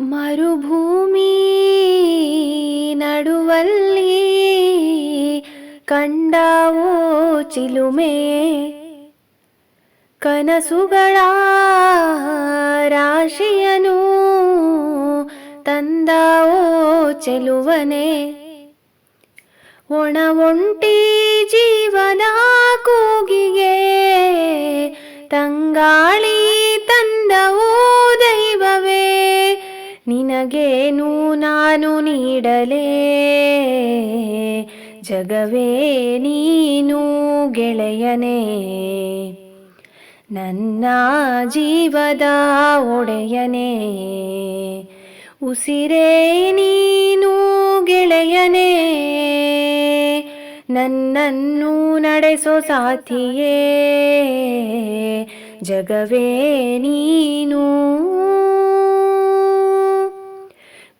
ಮರುಭೂಮಿ ನಡುವಲ್ಲಿ ಕಂಡಾವೋ ಚಿಲುಮೆ. ಕನಸುಗಳ ರಾಶಿಯನು ತಂದಾವೋ ಚೆಲುವನೆ. ಒಣ ಒಂಟಿ ಜೀವನ ಕೂಗಿಗೆ ತಂಗಾಳಿ ತಂದವೋ ನಿನಗೇನು ನಾನು ನೀಡಲೇ? ಜಗವೇ ನೀನು ಗೆಳೆಯನೇ? ನನ್ನ ಜೀವದ ಒಡೆಯನೇ? ಉಸಿರೇ ನೀನು ಗೆಳೆಯನೇ? ನನ್ನನ್ನು ನಡೆಸೋ ಸಾಥಿಯೇ? ಜಗವೇ ನೀನು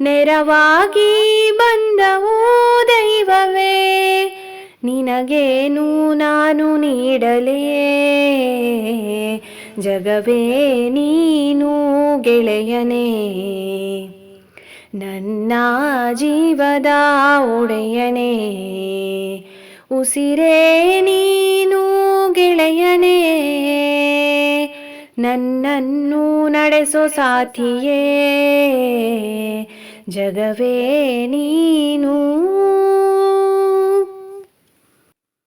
ನೆರವಾಗಿ ಬಂದವೋ ದೈವವೇ, ನಿನಗೇನು ನಾನು ನೀಡಲೇ ಜಗವೇ ನೀನು ಗೆಳೆಯನೇ, ನನ್ನ ಜೀವದ ಒಡೆಯನೇ, ಉಸಿರೇ ನೀನು ಗೆಳೆಯನೇ, ನನ್ನನ್ನು ನಡೆಸೋ ಸಾಥಿಯೇ ಜಗವೇ ನೀನು